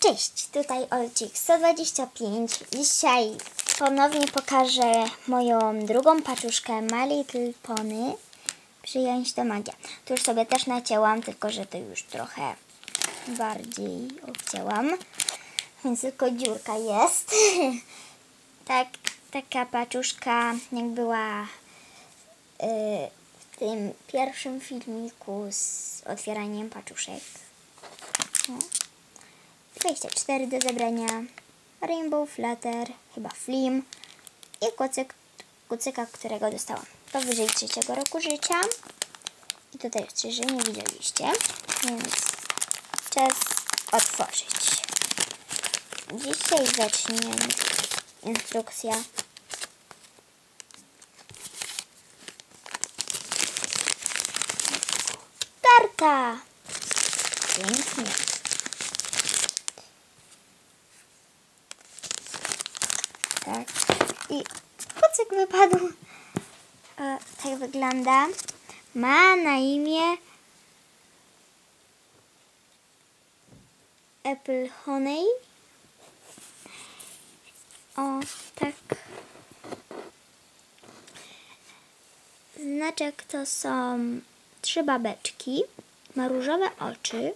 Cześć, tutaj Olcik 125. Dzisiaj ponownie pokażę moją drugą paczuszkę My Little Pony. Przyjąć to magia. Tu już sobie też nacięłam, tylko że to już trochę bardziej obcięłam. Więc tylko dziurka jest. tak, taka paczuszka jak była y, w tym pierwszym filmiku z otwieraniem paczuszek. No. 24 do zebrania, Rainbow Flutter, chyba Flim i kucyk, kucyka, którego dostałam powyżej trzeciego roku życia. I tutaj jeszcze, że nie widzieliście, więc czas otworzyć. Dzisiaj zacznie instrukcja. Tarta! Pięknie. Tak. I kucyk wypadł. E, tak wygląda. Ma na imię Apple Honey. O, tak. Znaczek to są trzy babeczki. Ma różowe oczy.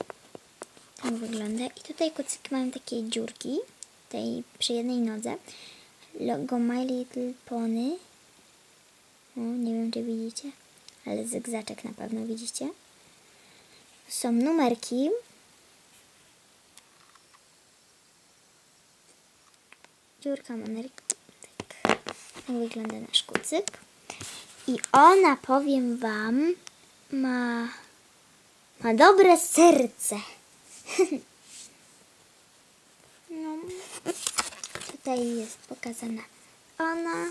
Tak wygląda. I tutaj kucyki mają takie dziurki. Tutaj przy jednej nodze logo My Little Pony. O, nie wiem, czy widzicie, ale zygzaczek na pewno widzicie. Są numerki. Dziurka numerki. Tak, tak wygląda nasz kucyk. I ona, powiem Wam, ma, ma dobre serce. no. Tutaj jest pokazana ona.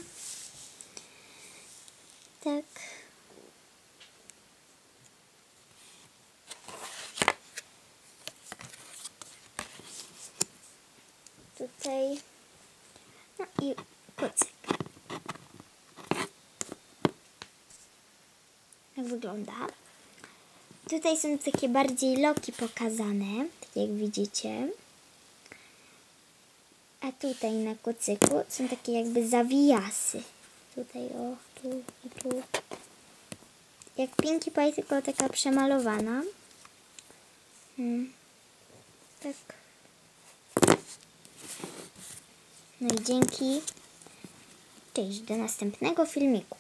Tak. Tutaj. No i kucyk. Jak wygląda? Tutaj są takie bardziej loki pokazane, tak jak widzicie. A tutaj na kucyku są takie jakby zawijasy. Tutaj o, tu i tu. Jak Pinkie Pie, tylko taka przemalowana. Hmm. Tak. No i dzięki. Cześć, do następnego filmiku.